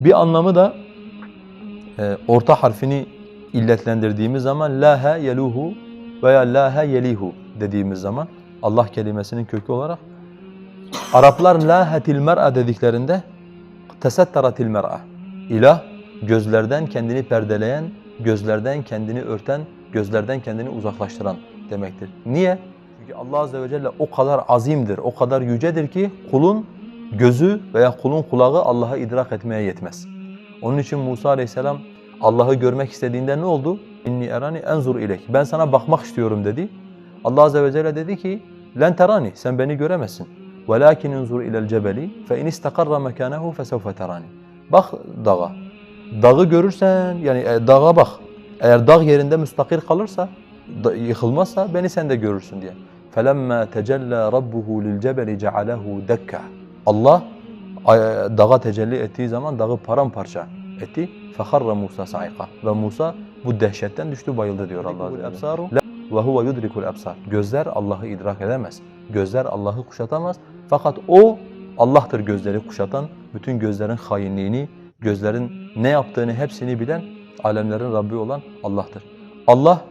Bir anlamı da e, orta harfini illetlendirdiğimiz zaman la he yeluhu veya la he yelihu dediğimiz zaman Allah kelimesinin kökü olarak Araplar la hetil mer'a dediklerinde tesetteratil mer'a. İlah gözlerden kendini perdeleyen, gözlerden kendini örten, gözlerden kendini uzaklaştıran demektir. Niye? Çünkü Allah azze ve celle o kadar azimdir, o kadar yücedir ki kulun gözü veya kulun kulağı Allah'ı idrak etmeye yetmez. Onun için Musa aleyhisselam Allah'ı görmek istediğinde ne oldu? İnni erani enzur ilek. Ben sana bakmak istiyorum dedi. Allah azze ve celle dedi ki: "Len terani. Sen beni göremezsin. Velakin enzur ilel cebeli fe in istakarra mekanehu fesevfe terani." Bak dağa. Dağı görürsen yani e, dağa bak. Eğer dağ yerinde müstakil kalırsa, da- yıkılmazsa beni sen de görürsün diye. فَلَمَّا تَجَلَّى رَبُّهُ لِلْجَبَلِ جَعَلَهُ دَكَّ Allah ay- dağa tecelli ettiği zaman dağı paramparça etti. فَخَرَّ Musa saika Ve Musa bu dehşetten düştü bayıldı diyor Allah Azze ve Celle. Ve huve yudrikul absar. Gözler Allah'ı idrak edemez. Gözler Allah'ı kuşatamaz. Fakat o Allah'tır gözleri kuşatan, bütün gözlerin hainliğini, gözlerin ne yaptığını hepsini bilen, alemlerin Rabbi olan Allah'tır. Allah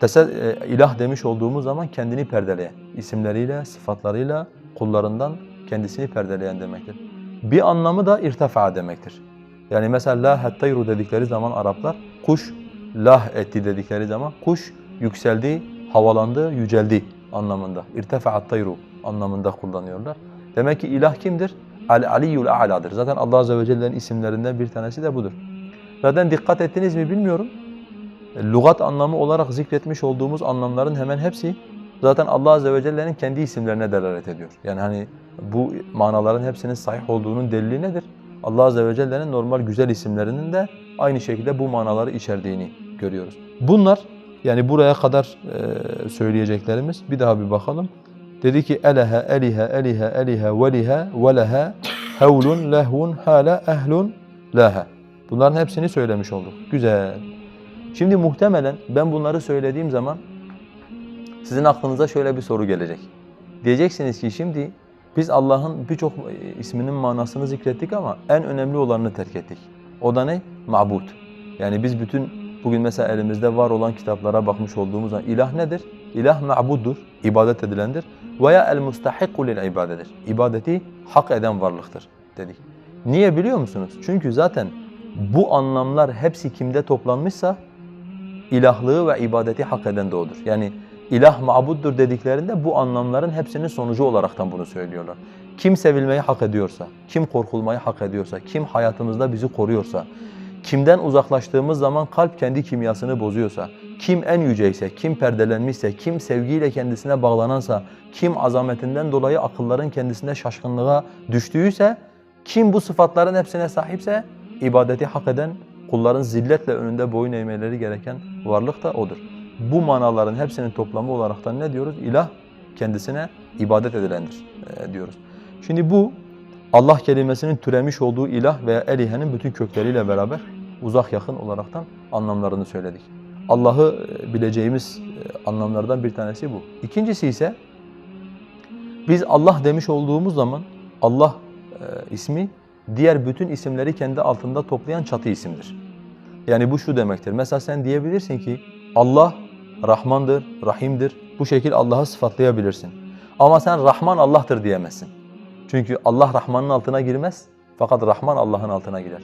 tese, e, ilah demiş olduğumuz zaman kendini perdeleyen, isimleriyle, sıfatlarıyla kullarından kendisini perdeleyen demektir. Bir anlamı da irtifa demektir. Yani mesela la hattayru dedikleri zaman Araplar kuş lah etti dedikleri zaman kuş yükseldi, havalandı, yüceldi anlamında. İrtefa'at tayru anlamında kullanıyorlar. Demek ki ilah kimdir? Al Aliyyul A'ladır. Zaten Allah azze ve celle'nin isimlerinden bir tanesi de budur. Zaten dikkat ettiniz mi bilmiyorum. Lugat anlamı olarak zikretmiş olduğumuz anlamların hemen hepsi zaten Allah azze ve celle'nin kendi isimlerine delalet ediyor. Yani hani bu manaların hepsinin sahih olduğunun delili nedir? Allah azze ve celle'nin normal güzel isimlerinin de aynı şekilde bu manaları içerdiğini görüyoruz. Bunlar yani buraya kadar e, söyleyeceklerimiz bir daha bir bakalım. Dedi ki elehe elihe elihe elihe velihe velehe hevlun lehvun hala ehlun laha. Bunların hepsini söylemiş olduk. Güzel. Şimdi muhtemelen ben bunları söylediğim zaman sizin aklınıza şöyle bir soru gelecek. Diyeceksiniz ki şimdi biz Allah'ın birçok e, isminin manasını zikrettik ama en önemli olanını terk ettik. O da ne? Ma'bud. Yani biz bütün bugün mesela elimizde var olan kitaplara bakmış olduğumuz zaman ilah nedir? İlah ma'buddur, ibadet edilendir. Veya el mustahikku lil ibadedir. İbadeti hak eden varlıktır dedik. Niye biliyor musunuz? Çünkü zaten bu anlamlar hepsi kimde toplanmışsa ilahlığı ve ibadeti hak eden de odur. Yani ilah mabuddur dediklerinde bu anlamların hepsinin sonucu olaraktan bunu söylüyorlar. Kim sevilmeyi hak ediyorsa, kim korkulmayı hak ediyorsa, kim hayatımızda bizi koruyorsa, kimden uzaklaştığımız zaman kalp kendi kimyasını bozuyorsa, kim en yüceyse, kim perdelenmişse, kim sevgiyle kendisine bağlanansa, kim azametinden dolayı akılların kendisinde şaşkınlığa düştüyse, kim bu sıfatların hepsine sahipse ibadeti hak eden, kulların zilletle önünde boyun eğmeleri gereken varlık da odur. Bu manaların hepsinin toplamı olaraktan ne diyoruz? İlah kendisine ibadet edilendir e, diyoruz. Şimdi bu Allah kelimesinin türemiş olduğu ilah veya elihenin bütün kökleriyle beraber uzak yakın olaraktan anlamlarını söyledik. Allah'ı e, bileceğimiz e, anlamlardan bir tanesi bu. İkincisi ise biz Allah demiş olduğumuz zaman Allah e, ismi diğer bütün isimleri kendi altında toplayan çatı isimdir. Yani bu şu demektir. Mesela sen diyebilirsin ki Allah Rahmandır, Rahim'dir. Bu şekil Allah'ı sıfatlayabilirsin. Ama sen Rahman Allah'tır diyemezsin. Çünkü Allah Rahman'ın altına girmez fakat Rahman Allah'ın altına girer.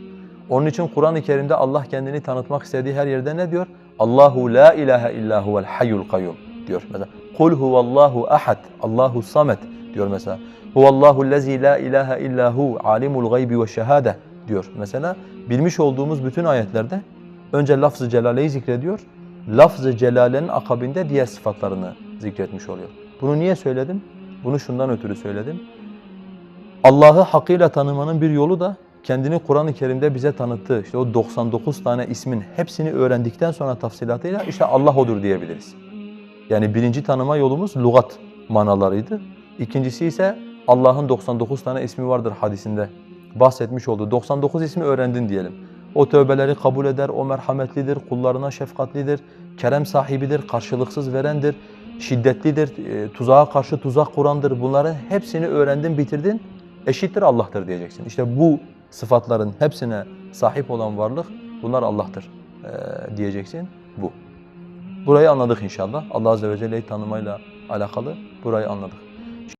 Onun için Kur'an-ı Kerim'de Allah kendini tanıtmak istediği her yerde ne diyor? Allahu la ilahe illa huvel hayyul kayyum diyor mesela. Kul huvallahu ahad, Allahu samet diyor mesela. Huvallahu lezi la ilahe illa hu, alimul gaybi ve şehade diyor mesela. Bilmiş olduğumuz bütün ayetlerde önce lafz-ı celaleyi zikrediyor. Lafz-ı celalenin akabinde diğer sıfatlarını zikretmiş oluyor. Bunu niye söyledim? Bunu şundan ötürü söyledim. Allah'ı hakkıyla tanımanın bir yolu da kendini Kur'an-ı Kerim'de bize tanıttığı işte o 99 tane ismin hepsini öğrendikten sonra tafsilatıyla işte Allah odur diyebiliriz. Yani birinci tanıma yolumuz lugat manalarıydı. İkincisi ise Allah'ın 99 tane ismi vardır hadisinde bahsetmiş olduğu 99 ismi öğrendin diyelim. O tövbeleri kabul eder, o merhametlidir, kullarına şefkatlidir, kerem sahibidir, karşılıksız verendir, şiddetlidir, e, tuzağa karşı tuzak kurandır. Bunların hepsini öğrendin, bitirdin, eşittir Allah'tır diyeceksin. İşte bu sıfatların hepsine sahip olan varlık bunlar Allah'tır ee, diyeceksin bu. Burayı anladık inşallah. Allah Azze ve Celle'yi tanımayla alakalı burayı anladık.